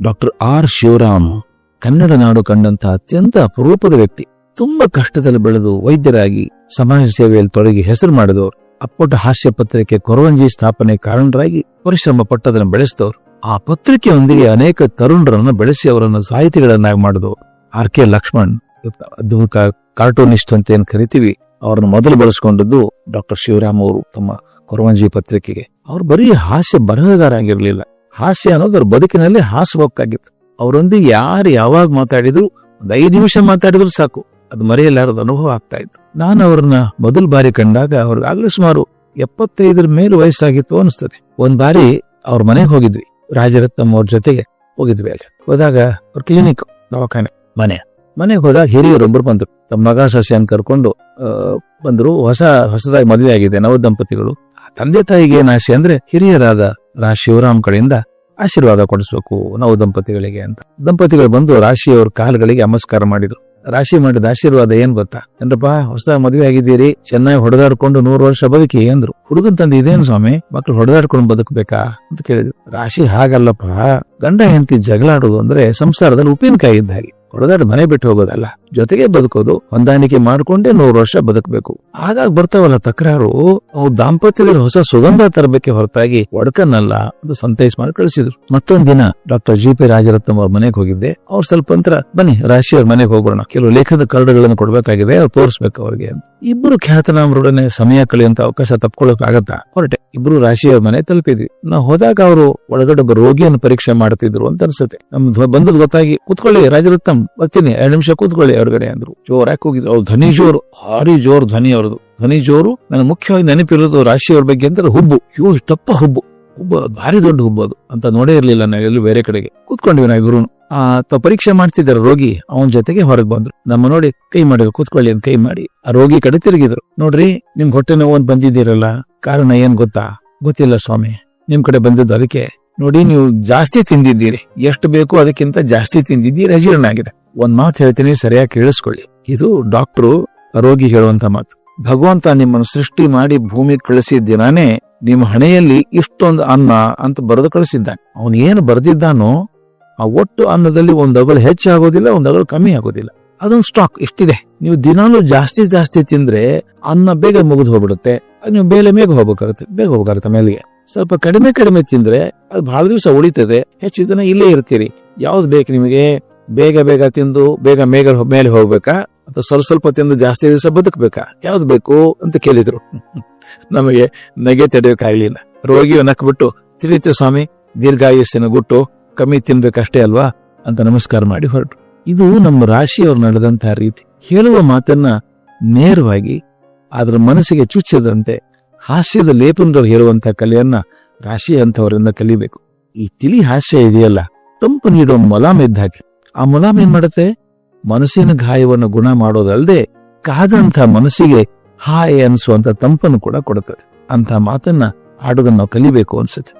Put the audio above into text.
Doctor R Shivaram Kannada ನಾಡು ಕಂಡಂತ ಅತ್ಯಂತ ಅಪರೂಪದ ವ್ಯಕ್ತಿ. ತುಂಬಾ ಕಷ್ಟದಲ್ಲಿ ಬೆಳೆದು ವೈದ್ಯರಾಗಿ ಸಮಾಜ ಸೇವೆಯಲ್ಲಿ ತೊಡಗಿ ಹೆಸರು ಮಾಡಿದವರು. ಅಪ್ಪಟ ಹಾಸ್ಯ ಪತ್ರಿಕೆ ಕೊರವಂಜಿ ಸ್ಥಾಪನೆ ಕಾರಣರಾಗಿ ಪರಿಶ್ರಮ ಪಟ್ಟದನ್ನು ಬೆಳೆಸಿದವರು. ಆ ಪತ್ರಿಕೆಯೊಂದಿಗೆ ಅನೇಕ ತರುಣರನ್ನು ಬೆಳೆಸಿ ಅವರನ್ನು ಸಾಹಿತಿಗಳನ್ನಾಗಿ ಮಾಡಿದವರು. ಆರ್ ಕೆ ಲಕ್ಷ್ಮಣ್ ಅದ್ಭುತ ಕಾರ್ಟೂನಿಸ್ಟ್ ಅಂತ ಏನ್ ಕರಿತೀವಿ, ಅವರನ್ನು ಮೊದಲು ಬಳಸ್ಕೊಂಡದ್ದು ಡಾಕ್ಟರ್ ಶಿವರಾಮ್ ಅವರು ತಮ್ಮ ಕೊರವಂಜಿ ಪತ್ರಿಕೆಗೆ. ಅವ್ರು ಬರೀ ಹಾಸ್ಯ ಬರಹಗಾರ ಆಗಿರ್ಲಿಲ್ಲ. ಹಾಸ್ಯ ಅನ್ನೋದು ಅವ್ರ ಬದುಕಿನಲ್ಲಿ ಹಾಸಬೇಕಾಗಿತ್ತು ಅವರೊಂದಿಗೆ ಯಾರು ಯಾವಾಗ ಮಾತಾಡಿದ್ರು, ಒಂದು ಐದು ನಿಮಿಷ ಮಾತಾಡಿದ್ರು ಸಾಕು. ಅದು ಮರೆಯಲಾರದ ಅನುಭವ ಆಗ್ತಾ ಇತ್ತು. ನಾನು ಅವ್ರನ್ನ ಮೊದಲ ಬಾರಿ ಕಂಡಾಗ ಅವ್ರಿಗಾಗಲೇ ಸುಮಾರು ಎಪ್ಪತ್ತೈದರ ಮೇಲೆ ವಯಸ್ಸಾಗಿತ್ತು ಅನಿಸ್ತದೆ. ಒಂದ್ ಬಾರಿ ಅವ್ರ ಮನೆಗೆ ಹೋಗಿದ್ವಿ. ರಾಜರತ್ನಮ್ಮ ಅವ್ರ ಜೊತೆಗೆ ಹೋಗಿದ್ವಿ ಅಲ್ಲಿ. ಹೋದಾಗ ಅವ್ರ ಕ್ಲಿನಿಕ್ ದವಾಖಾನೆ, ಮನೆ. ಮನೆಗೆ ಹೋದಾಗ ಹಿರಿಯರೊಬ್ಬರು ಬಂದ್ರು. ತಮ್ಮ ಮಗ ಸಸ್ಯನ್ ಕರ್ಕೊಂಡು ಬಂದ್ರು. ಹೊಸ, ಹೊಸದಾಗಿ ಮದುವೆ ಆಗಿದೆ. ನವ ದಂಪತಿಗಳು. ತಂದೆ ತಾಯಿಗೆ ಏನ್ ಆಸೆ ಅಂದ್ರೆ ಹಿರಿಯರಾದ ಶಿವರಾಮ್ ಕಡೆಯಿಂದ ಆಶೀರ್ವಾದ ಕೊಡಿಸ್ಬೇಕು. ನಾವು ದಂಪತಿಗಳಿಗೆ ಅಂತ. ದಂಪತಿಗಳು ಬಂದು ರಾಶಿಯವ್ರ ಕಾಲುಗಳಿಗೆ ನಮಸ್ಕಾರ ಮಾಡಿದ್ರು. ರಾಶಿ ಮಾಡಿದ ಆಶೀರ್ವಾದ ಏನ್ ಗೊತ್ತಾ? ಏನ್ರಪ್ಪ, ಹೊಸದಾಗಿ ಮದುವೆ ಆಗಿದ್ದೀರಿ, ಚೆನ್ನಾಗಿ ಹೊಡೆದಾಡ್ಕೊಂಡು ನೂರು ವರ್ಷ ಬದುಕಿ ಅಂದ್ರು ಹುಡುಗನ್ ತಂದೆ ಇದೇನು ಸ್ವಾಮಿ? ಮಕ್ಳು ಹೊಡೆದಾಡ್ಕೊಂಡು ಬದುಕಬೇಕಾ? ಅಂತ ಕೇಳಿದ್ರು. ರಾಶಿ ಹಾಗಲ್ಲಪ್ಪ, ಗಂಡ ಹೆಂಡತಿ ಜಗಳಾಡೋದು ಅಂದ್ರೆ ಸಂಸಾರದಲ್ಲಿ ಉಪ್ಪಿನಕಾಯಿ ಇದ್ದ ಹಾಗೆ. ಹೊಡೆದಾಡಿ ಮನೆ ಬಿಟ್ಟು ಹೋಗೋದಲ್ಲ. ಜೊತೆಗೆ ಬದುಕೋದು ಹೊಂದಾಣಿಕೆ ಮಾಡ್ಕೊಂಡೇ ನೂರು ವರ್ಷ ಬದುಕಬೇಕು. ಆಗಾಗ ಬರ್ತಾವಲ್ಲ ತಕರಾರು. ಅವು ದಾಂಪತ್ಯದಲ್ಲಿ ಹೊಸ ಸುಗಂಧ ತರಬೇಕೆ ಹೊರತಾಗಿ ಒಡಕನ್ನಲ್ಲ ಅದು ಸಂತೈಸ್ ಮಾಡಿ ಕಳಿಸಿದ್ರು. ಮತ್ತೊಂದ್ ದಿನ ಡಾಕ್ಟರ್ ಜಿ ಪಿ ರಾಜರತ್ನಂ ಅವ್ರ ಮನೆಗೆ ಹೋಗಿದ್ದೆ. ಅವ್ರು ಸ್ವಲ್ಪ ನಂತರ ಬನ್ನಿ ರಾಶಿ ಅವ್ರ ಮನೆಗೆ ಹೋಗೋಣ ಕೆಲವು ಲೇಖದ ಕರಡುಗಳನ್ನು ಕೊಡ್ಬೇಕಾಗಿದೆ, ಅವ್ರು ತೋರಿಸ್ಬೇಕು ಅವ್ರಿಗೆ ಇಬ್ರು ಖ್ಯಾತನಾಮರೊಡನೆ ಸಮಯ ಕಳೆಯುವಂತ ಅವಕಾಶ ತಪ್ಕೊಳ್ಳೋಕೆ ಆಗತ್ತಾ? ಹೊರಟೆ. ಇಬ್ರು ರಾಶಿ ಅವ್ರ ಮನೆ ತಲುಪಿದ್ವಿ. ನಾವು ಹೋದಾಗ ಅವರು ಒಳಗಡೆ ಒಬ್ಬ ರೋಗಿಯನ್ನು ಪರೀಕ್ಷೆ ಮಾಡ್ತಿದ್ರು ಅಂತ ಅನ್ಸುತ್ತೆ. ನಮ್ದು ಬಂದದ್ ಗೊತ್ತಾಗಿ, ಕುತ್ಕೊಳ್ಳಿ ರಾಜರತ್ನಂ ಬರ್ತೀನಿ ಎರಡು ನಿಮಿಷ ಕೂತ್ಕೊಳ್ಳಿ ಹೊರಗಡೆ ಅಂದ್ರು. ಜೋರಾಗಿ ಹೋಗಿದ್ರು ಅವ್ರು ಧ್ವನಿ ಜೋರು ಭಾರಿ ಜೋರು ಧ್ವನಿ ಅವ್ರದ್ದು. ಧ್ವನಿ ಜೋರು ನನಗೆ ಮುಖ್ಯವಾಗಿ ನೆನಪಿರೋದು ರಾಶಿ ಅವ್ರ ಬಗ್ಗೆ ಅಂದ್ರೆ ಹುಬ್ಬು. ಇವು ತಪ್ಪ ಹುಬ್ಬು. ಹುಬ್ಬ ಭಾರಿ ದೊಡ್ಡ ಹುಬ್ಬು ಅದು. ಅಂತ ನೋಡೇ ಇರಲಿಲ್ಲ ನಾವು ಎಲ್ಲೂ ಬೇರೆ ಕಡೆಗೆ. ಕೂತ್ಕೊಂಡ್ವಿ ನಾ ಇಬ್ರು ಆ ತ ಪರೀಕ್ಷೆ ಮಾಡ್ತಿದ್ದಾರೆ ರೋಗಿ. ಅವನ ಜೊತೆಗೆ ಹೊರಗೆ ಬಂದ್ರು. ನಮ್ಮ ನೋಡಿ ಕೈ ಮಾಡಿದ್ರು. ಕೂತ್ಕೊಳ್ಳಿ ಅಂತ ಕೈ ಮಾಡಿ. ಆ ರೋಗಿ ಕಡೆ ತಿರುಗಿದ್ರು. ನೋಡ್ರಿ ನಿಮ್ಗೆ ಹೊಟ್ಟೆ ನೋವು ಅಂತ ಬಂದಿದ್ದೀರಲ್ಲ. ಕಾರಣ ಏನ್ ಗೊತ್ತಾ? ಗೊತ್ತಿಲ್ಲ ಸ್ವಾಮಿ. ನಿಮ್ ಕಡೆ ಬಂದಿದ್ದು ಅದಕ್ಕೆ ನೋಡಿ, ನೀವು ಜಾಸ್ತಿ ತಿಂದಿದ್ದೀರಿ. ಎಷ್ಟು ಬೇಕು ಅದಕ್ಕಿಂತ ಜಾಸ್ತಿ ತಿಂದಿದ್ದೀರಿ. ಅಜೀರ್ಣ ಆಗಿದೆ. ಒಂದ್ ಮಾತು ಹೇಳ್ತೀನಿ, ಸರಿಯಾಗಿ ಕೇಳಿಸ್ಕೊಳ್ಳಿ. ಇದು ಡಾಕ್ಟ್ರು ರೋಗಿ ಹೇಳುವಂತ ಮಾತು. ಭಗವಂತ ನಿಮ್ಮನ್ನು ಸೃಷ್ಟಿ ಮಾಡಿ ಭೂಮಿ ಕಳಿಸಿದ ದಿನಾನೇ ನಿಮ್ಮ ಹಣೆಯಲ್ಲಿ ಇಷ್ಟೊಂದು ಅನ್ನ ಅಂತ ಬರೆದು ಕಳಿಸಿದ್ದಾನೆ. ಅವನು ಏನು ಬರೆದಿದ್ದಾನೋ, ಆ ಒಟ್ಟು ಅನ್ನದಲ್ಲಿ ಒಂದ್ ಅಗಳು ಹೆಚ್ಚಾಗೋದಿಲ್ಲ ಒಂದು ಅಗಳು ಕಮ್ಮಿ ಆಗೋದಿಲ್ಲ. ಅದೊಂದು ಸ್ಟಾಕ್ ಇಷ್ಟಿದೆ. ನೀವು ದಿನಾಲೂ ಜಾಸ್ತಿ ಜಾಸ್ತಿ ತಿಂದ್ರೆ ಅನ್ನ ಬೇಗ ಮುಗಿದು ಹೋಗ್ಬಿಡುತ್ತೆ. ನೀವು ಬೇಲೆ ಮೇಗ ಹೋಗ್ಬೇಕಾಗುತ್ತೆ, ಬೇಗ ಹೋಗ್ಬೇಕಾಗುತ್ತೆ ಮೇಲೆಗೆ. ಸ್ವಲ್ಪ ಕಡಿಮೆ ಕಡಿಮೆ ತಿಂದ್ರೆ ಅದು ಬಹಳ ದಿವಸ ಉಳಿತದೆ. ಹೆಚ್ಚು ದಿನ ಇಲ್ಲೇ ಇರ್ತೀರಿ. ಯಾವ್ದು ಬೇಕು ನಿಮಗೆ? ಬೇಗ ಬೇಗ ತಿಂದು, ಬೇಗ ಮೇಗ ಮೇಲೆ ಹೋಗ್ಬೇಕಾ? ಅಥವಾ ಸ್ವಲ್ಪ ಸ್ವಲ್ಪ ತಿಂದು ಜಾಸ್ತಿ ದಿವಸ ಬದುಕಬೇಕಾ? ಯಾವ್ದು ಬೇಕು ಅಂತ ಕೇಳಿದ್ರು. ನಮಗೆ ನಗೆ ತಡೆಯೋಕಾಗ್ಲಿಲ್ಲ ರೋಗಿಯು ನಕ್ಬಿಟ್ಟು, ತಿಳಿತು ಸ್ವಾಮಿ, ದೀರ್ಘಾಯುಸ್ಸಿನ ಗುಟ್ಟು ಕಮ್ಮಿ ತಿನ್ಬೇಕಷ್ಟೇ ಅಲ್ವಾ? ಅಂತ ನಮಸ್ಕಾರ ಮಾಡಿ ಹೊರಟು ಇದು ನಮ್ಮ ರಾಶಿಯವ್ರು ನಡೆದಂತಹ ರೀತಿ. ಹೇಳುವ ಮಾತನ್ನ ನೇರವಾಗಿ ಅದರ ಮನಸ್ಸಿಗೆ ಚುಚ್ಚದಂತೆ ಹಾಸ್ಯದ ಲೇಪನದವ್ರು ಹೇಳುವಂತಹ ಕಲೆಯನ್ನ ರಾಶಿ ಅಂತವರಿಂದ ಕಲಿಬೇಕು. ಈ ತಿಳಿ ಹಾಸ್ಯ ಇದೆಯಲ್ಲ, ತಂಪು ನೀಡುವ ಮೊಲಾಮ್ ಇದ್ದ ಹಾಗೆ. ಆ ಮೊಲಾಮ್ ಏನ್ ಮಾಡುತ್ತೆ? ಮನಸ್ಸಿನ ಗಾಯವನ್ನು ಗುಣ ಮಾಡೋದಲ್ಲದೆ ಕಾದಂತ ಮನಸ್ಸಿಗೆ ಹಾಯ್ ಅನ್ಸುವಂತ ತಂಪನ್ನು ಕೂಡ ಕೊಡುತ್ತದೆ ಅಂತ ಮಾತನ್ನ ಆಡೋದನ್ನ ನಾವು ಕಲಿಬೇಕು ಅನ್ಸುತ್ತೆ.